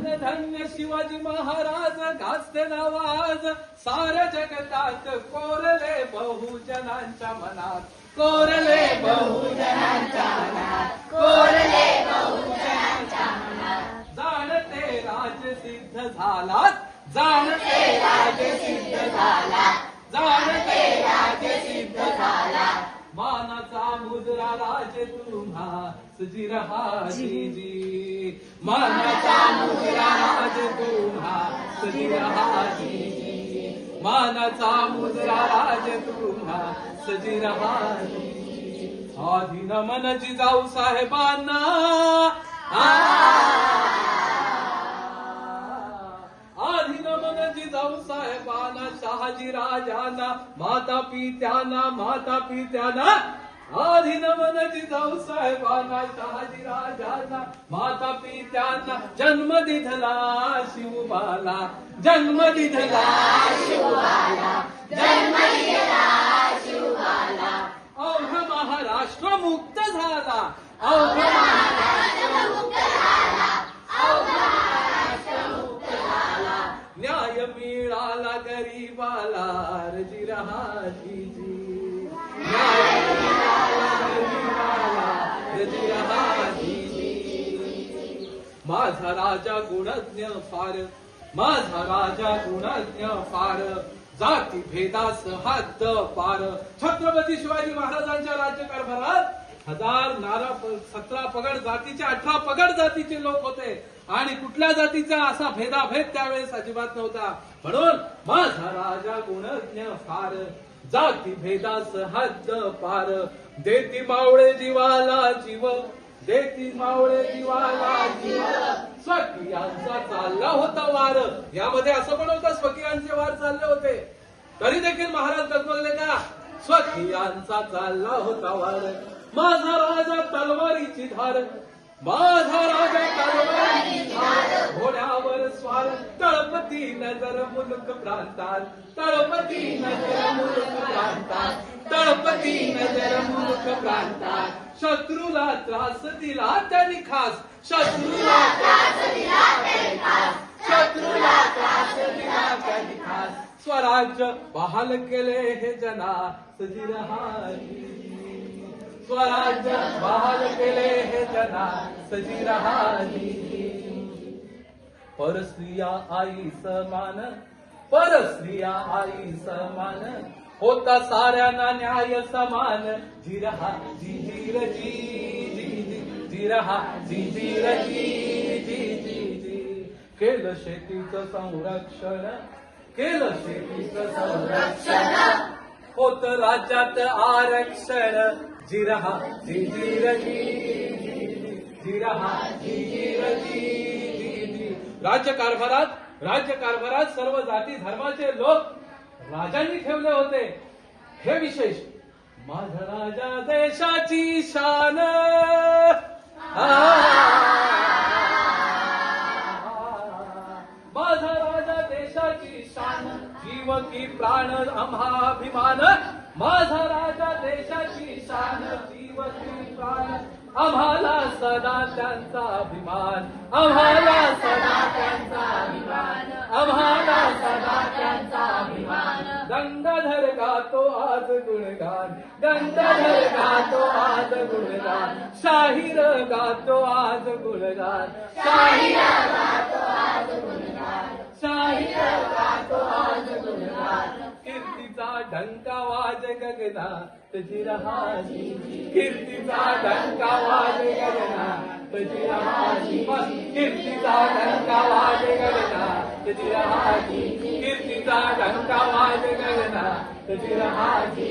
धन्य धन्य शिवाजी महाराज गाजते नवाज. साऱ्या जगतात कोरले बहुजनांच्या मनात. कोरले बहुजनांच्या मनात. कोरले बहुजनांच्या मनात. जाणते राज सिद्ध झाला जाणते राज सिद्ध झाला जाणते राज सिद्ध झाला मुद्रा राज तुम्हा सजी रहा जी. मानाचा मुद्रा राज तुम्हा सजी रहा जी. मानाचा मुद्रा राज तुम्हा सजी रहा जी. जी. आधी नमन जिजाऊ साहेबांना. आधी नमन जिजाऊ साहेबांना शहाजी राजांना माता पित्यांना माता पित्यांना. आधी नमन जाऊ साहेबांना शहाजी राजांना माता पित्यांना जन्म दिधला शिवबाला जन्म दिधला शिवबाला जन्म दिधला शिवबाला. अवघ महाराष्ट्र मुक्त झाला अवघ महाराष्ट्र मुक्त झाला न्याय मिळाला गरीबाला रजी रहा माझा राजा गुणज्ञ फार. माझा राजा गुणज्ञ फार. जाती भेदास हात पार. छत्रपती शिवाजी महाराजांच्या राज्यकारभारात हजार नारा सतरा पगड जातीचे अठरा पगड जातीचे लोक होते. आणि कुठल्या जातीचा असा भेदाभेद त्यावेळेस अजिबात नव्हता. म्हणून माझा राजा गुणज्ञ फार. जाती भेदास हद्द पार. देती मावळे जीवाला जीव. देती मावळे जीवाला. जीव चालला होता वार. यामध्ये असं पण होतं स्वकियांचे वार चालले होते. तरी देखील महाराज डगमगले का? स्वकियांचा चालला होता वार. माझा राजा तलवारीची धार. माझा राजा तलवारीची धार. घोड्यावर स्वार. तळपती नजर मुलक प्रांतात. तळपती नजर मुलक प्रांतात. तळपती नजर मुलक प्रांतात. शत्रूला त्रास दिला त्यांनी खास. शत्रूला त्रास दिला त्यांनी खास. शत्रूला त्रास दिला त्यांनी खास. स्वराज्य बहाल केले हे जना सजी रहाजी स्वराज्य बहाल केले हे जना सजी रहाजी परस्त्रिया आई समान परस्त्रिया आई समान. होता साऱ्यांना न्याय समान जिरहा जी जी जी जी जिरहा जी जी जी जी जी केलं शेतीचं संरक्षण केलं शेतीचं संरक्षण होत राज्यात आरक्षण जिरहा जी जी जी जिरहा जी जी जी जी राज्य कारभारात राज्य कारभारात सर्व जाती धर्माचे लोक राजांनी ठेवले होते. हे विशेष माझा राजा देशाची शान. माझा राजा देशाची शान जीव की प्राण आम्हाभिमान माझा राजा देशाची शान जीव की प्राण आम्हाला सदा त्यांचा अभिमान. आम्हाला गुणगान गंगाधर गातो आज गुणगान शाहीर गातो आज गुणगान शाहीर गातो आज गुणगान शाहीर गातो आज गुणगान कीर्तीचा डंका वाज गगनात जिरहाजी कीर्तीचा डंका वाज बस कीर्तीचा डंका वाज गगना तुझी जिरहाजी कीर्तीचा डंका वाज गगना तुझी जिरहाजी